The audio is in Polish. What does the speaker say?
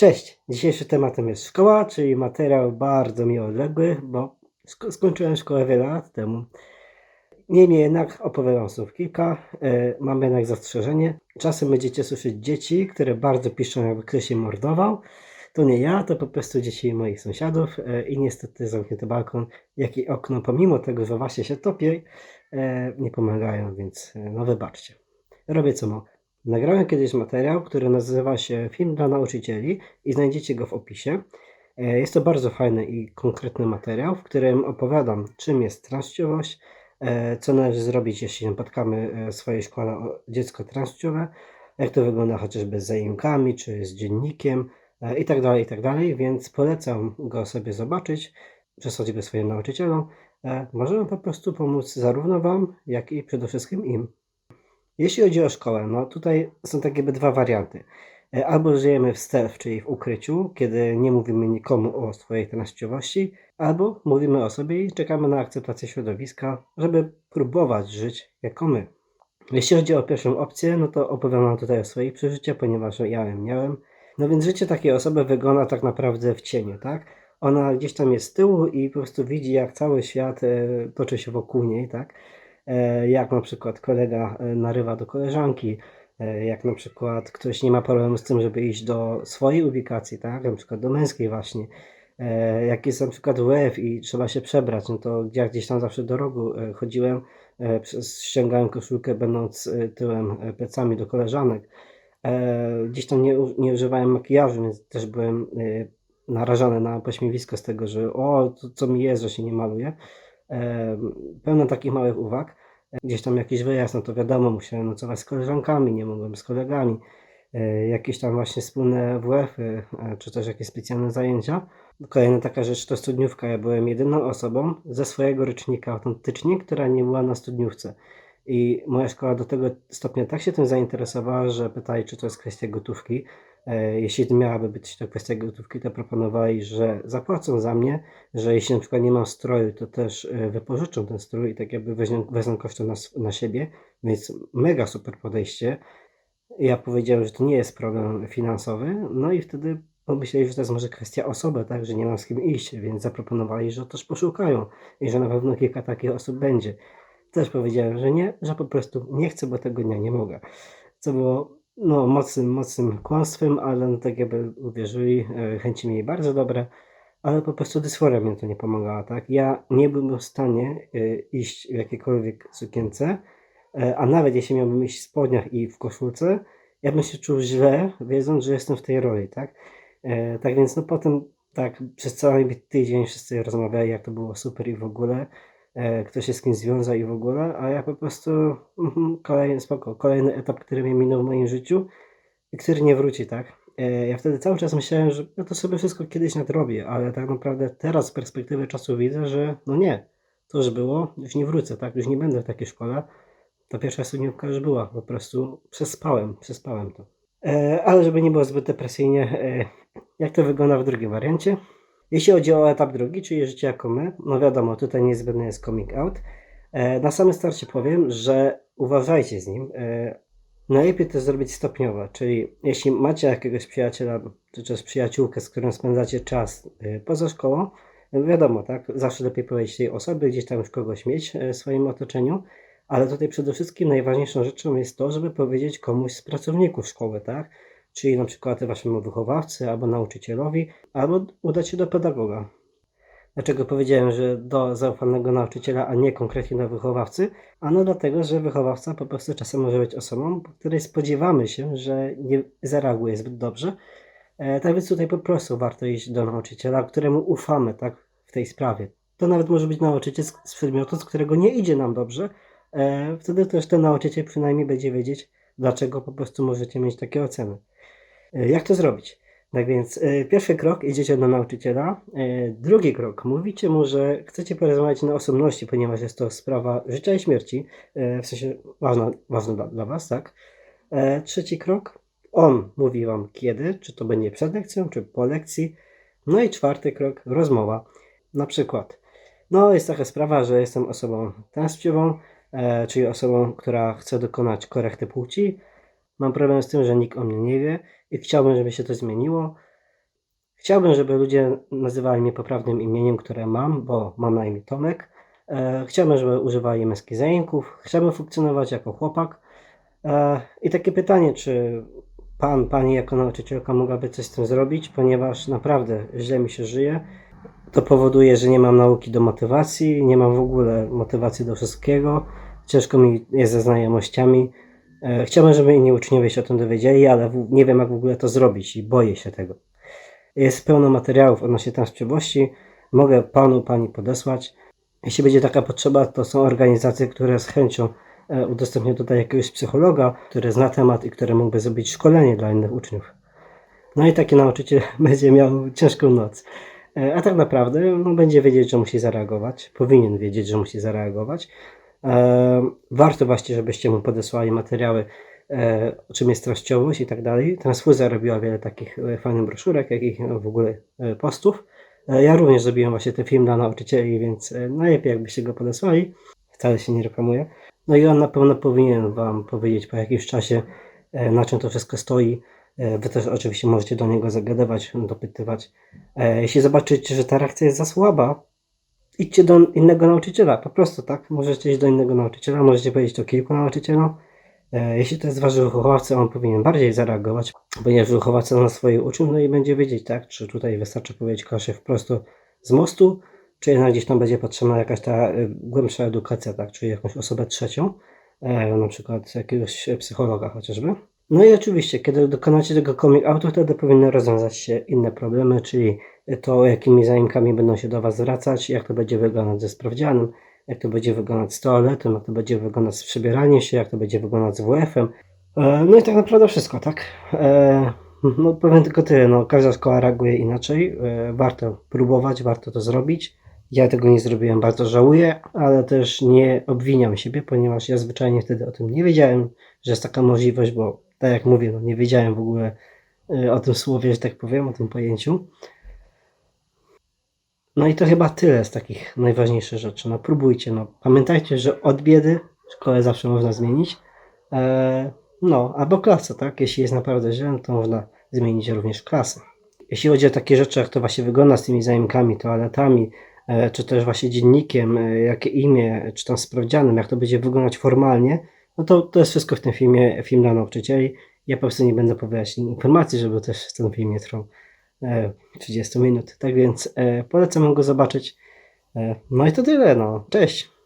Cześć! Dzisiejszym tematem jest szkoła, czyli materiał bardzo mi odległy, bo sk- skończyłem szkołę wiele lat temu. Niemniej jednak opowiadam słów kilka. E, mam jednak zastrzeżenie. Czasem będziecie słyszeć dzieci, które bardzo piszą, jakby ktoś się mordował. To nie ja, to po prostu dzieci moich sąsiadów e, i niestety zamknięty balkon, jak i okno, pomimo tego, że właśnie się topię, e, nie pomagają, więc no wybaczcie. Robię co mogę. Nagrałem kiedyś materiał, który nazywa się Film dla nauczycieli i znajdziecie go w opisie. E, Jest to bardzo fajny i konkretny materiał, w którym opowiadam, czym jest tranściowość, e, co należy zrobić, jeśli napotkamy e, w swojej szkole dziecko tranściowe, jak to wygląda chociażby z zajękami, czy z dziennikiem e, i tak tak więc polecam go sobie zobaczyć, przesłać go swoim nauczycielom. E, Możemy po prostu pomóc zarówno Wam, jak i przede wszystkim im. Jeśli chodzi o szkołę, no tutaj są takie dwa warianty. E, Albo żyjemy w stealth, czyli w ukryciu, kiedy nie mówimy nikomu o swojej treściowości, albo mówimy o sobie i czekamy na akceptację środowiska, żeby próbować żyć jako my. Jeśli chodzi o pierwszą opcję, no to opowiadam tutaj o swoich przeżyciach, ponieważ ja ją miałem. No więc życie takiej osoby wygląda tak naprawdę w cieniu, tak? Ona gdzieś tam jest z tyłu i po prostu widzi, jak cały świat e, toczy się wokół niej, tak? E, jak na przykład kolega e, narywa do koleżanki, e, jak na przykład ktoś nie ma problemu z tym, żeby iść do swojej ubikacji, tak, na przykład do męskiej właśnie, jak jest na przykład WF i trzeba się przebrać, no to ja gdzieś tam zawsze do rogu chodziłem, ściągałem koszulkę będąc tyłem, plecami do koleżanek, gdzieś tam nie, nie używałem makijażu, więc też byłem narażony na pośmiewisko z tego, że o, to, co mi jest, że się nie maluję. Pełno takich małych uwag. Gdzieś tam jakiś wyjazd, no to wiadomo, musiałem nocować z koleżankami, nie mogłem z kolegami. Jakieś tam właśnie wspólne WF-y, czy też jakieś specjalne zajęcia. Kolejna taka rzecz to studniówka. Ja byłem jedyną osobą ze swojego rocznika autentycznie, która nie była na studniówce. I moja szkoła do tego stopnia tak się tym zainteresowała, że pytali, czy to jest kwestia gotówki. E, Jeśli miałaby być to kwestia gotówki, to proponowali, że zapłacą za mnie, że jeśli na przykład nie mam stroju, to też e, wypożyczą ten strój i tak jakby wezmą, wezmą koszty na, na siebie, więc mega super podejście. Ja powiedziałem, że to nie jest problem finansowy, no i wtedy pomyśleli, że to jest może kwestia osoby, tak, że nie mam z kim iść, więc zaproponowali, że też poszukają i że na pewno kilka takich osób będzie. Też powiedziałem, że nie, że po prostu nie chcę, bo tego dnia nie mogę. Co było no, mocnym, mocnym kłamstwem, ale no, tak jakby uwierzyli, e, chęci mieli bardzo dobre, ale po prostu dysforia mnie to nie pomagała, tak? Ja nie byłem w stanie e, iść w jakiejkolwiek sukience, e, a nawet jeśli miałbym iść w spodniach i w koszulce, ja bym się czuł źle, wiedząc, że jestem w tej roli, tak? Tak więc no potem, tak, przez cały tydzień wszyscy rozmawiali, jak to było super i w ogóle, e, kto się z kim związał i w ogóle, a ja po prostu, mhm, kolejny, spoko, kolejny etap, który mnie minął w moim życiu i który nie wróci, tak? E, Ja wtedy cały czas myślałem, że ja to sobie wszystko kiedyś nadrobię, ale tak naprawdę teraz z perspektywy czasu widzę, że no nie, to już było, już nie wrócę, tak? Już nie będę w takiej szkole. Ta pierwsza studniówka już była, po prostu przespałem, przespałem to. E, ale żeby nie było zbyt depresyjnie, jak to wygląda w drugim wariancie? Jeśli chodzi o etap drugi, czyli życie jako my, no wiadomo, tutaj niezbędny jest coming out. E, na samym starcie powiem, że uważajcie z nim. E, najlepiej to zrobić stopniowo, czyli jeśli macie jakiegoś przyjaciela, czy też przyjaciółkę, z którą spędzacie czas e, poza szkołą, wiadomo, tak, zawsze lepiej powiedzieć tej osoby, gdzieś tam już kogoś mieć w swoim otoczeniu, ale tutaj przede wszystkim najważniejszą rzeczą jest to, żeby powiedzieć komuś z pracowników szkoły, tak, czyli na przykład waszemu wychowawcy albo nauczycielowi, albo udać się do pedagoga. Dlaczego powiedziałem, że do zaufanego nauczyciela, a nie konkretnie do wychowawcy? Ano dlatego, że wychowawca po prostu czasem może być osobą, po której spodziewamy się, że nie zareaguje zbyt dobrze. E, tak więc tutaj po prostu warto iść do nauczyciela, któremu ufamy, tak, w tej sprawie. To nawet może być nauczyciel z, z przedmiotu, z którego nie idzie nam dobrze. E, wtedy też ten nauczyciel przynajmniej będzie wiedzieć, dlaczego po prostu możecie mieć takie oceny. E, Jak to zrobić? Tak więc e, pierwszy krok idziecie do nauczyciela. E, drugi krok mówicie mu, że chcecie porozmawiać na osobności, ponieważ jest to sprawa życia i śmierci, w sensie ważna, ważna dla, dla Was, tak? Trzeci krok, on mówi Wam kiedy, czy to będzie przed lekcją, czy po lekcji. No i czwarty krok, rozmowa. Na przykład, no jest taka sprawa, że jestem osobą transpłciową, czyli osobą, która chce dokonać korekty płci. Mam problem z tym, że nikt o mnie nie wie i chciałbym, żeby się to zmieniło. Chciałbym, żeby ludzie nazywali mnie poprawnym imieniem, które mam, bo mam na imię Tomek. E, chciałbym, żeby używali męskich zajęków. Chciałbym funkcjonować jako chłopak. E, I takie pytanie, czy pan, pani jako nauczycielka mogłaby coś z tym zrobić, ponieważ naprawdę źle mi się żyje. To powoduje, że nie mam nauki do motywacji, nie mam w ogóle motywacji do wszystkiego. Ciężko mi jest ze znajomościami. E, Chciałbym, żeby inni uczniowie się o tym dowiedzieli, ale nie wiem, jak w ogóle to zrobić i boję się tego. Jest pełno materiałów odnośnie transprzepłości. Mogę panu, pani podesłać. Jeśli będzie taka potrzeba, to są organizacje, które z chęcią e, udostępnią tutaj jakiegoś psychologa, który zna temat i który mógłby zrobić szkolenie dla innych uczniów. No i taki nauczyciel będzie miał ciężką noc. E, A tak naprawdę no, będzie wiedzieć, że musi zareagować. Powinien wiedzieć, że musi zareagować. E, Warto właśnie, żebyście mu podesłali materiały, e, o czym jest treściowość i tak dalej. Transfuzja robiła wiele takich e, fajnych broszurek, jak i w ogóle postów. Ja również zrobiłem właśnie ten film dla nauczycieli, więc najlepiej jakbyście go podesłali. Wcale się nie reklamuje. No i on na pewno powinien Wam powiedzieć po jakimś czasie, na czym to wszystko stoi. Wy też oczywiście możecie do niego zagadywać, dopytywać. Jeśli zobaczycie, że ta reakcja jest za słaba, idźcie do innego nauczyciela, po prostu tak. Możecie iść do innego nauczyciela, możecie powiedzieć to kilku nauczycielom. E, Jeśli to jest wasz wychowawca, on powinien bardziej zareagować, ponieważ wychowawca zna swoich uczniów, no i będzie wiedzieć, tak, czy tutaj wystarczy powiedzieć klasie wprost z mostu, czy jednak gdzieś tam będzie potrzebna jakaś ta e, głębsza edukacja, tak, czyli jakąś osobę trzecią, e, na przykład jakiegoś psychologa chociażby. No i oczywiście, kiedy dokonacie tego coming outu, wtedy powinny rozwiązać się inne problemy, czyli to, jakimi zajękami będą się do Was zwracać, jak to będzie wyglądać ze sprawdzianem, jak to będzie wyglądać z toaletą, jak to będzie wyglądać z przebieraniem się, jak to będzie wyglądać z WF-em. E, No i tak naprawdę wszystko, tak? E, No powiem tylko tyle, no każda szkoła reaguje inaczej, e, warto próbować, warto to zrobić. Ja tego nie zrobiłem, bardzo żałuję, ale też nie obwiniam siebie, ponieważ ja zwyczajnie wtedy o tym nie wiedziałem, że jest taka możliwość, bo tak jak mówię, no nie wiedziałem w ogóle o tym słowie, że tak powiem, o tym pojęciu. No i to chyba tyle z takich najważniejszych rzeczy. No próbujcie, no. Pamiętajcie, że od biedy szkołę zawsze można zmienić. Eee, no, albo klasę, tak? Jeśli jest naprawdę źle, no to można zmienić również klasę. Jeśli chodzi o takie rzeczy, jak to właśnie wygląda z tymi zajękami, toaletami, e, czy też właśnie dziennikiem, e, jakie imię, czy tam sprawdzianem, jak to będzie wyglądać formalnie, no to to jest wszystko w tym filmie, film dla nauczycieli. Ja po prostu nie będę powiadać informacji, żeby też ten film nie trwał 30 minut. Tak więc e, polecam go zobaczyć. E, no i to tyle, no. Cześć!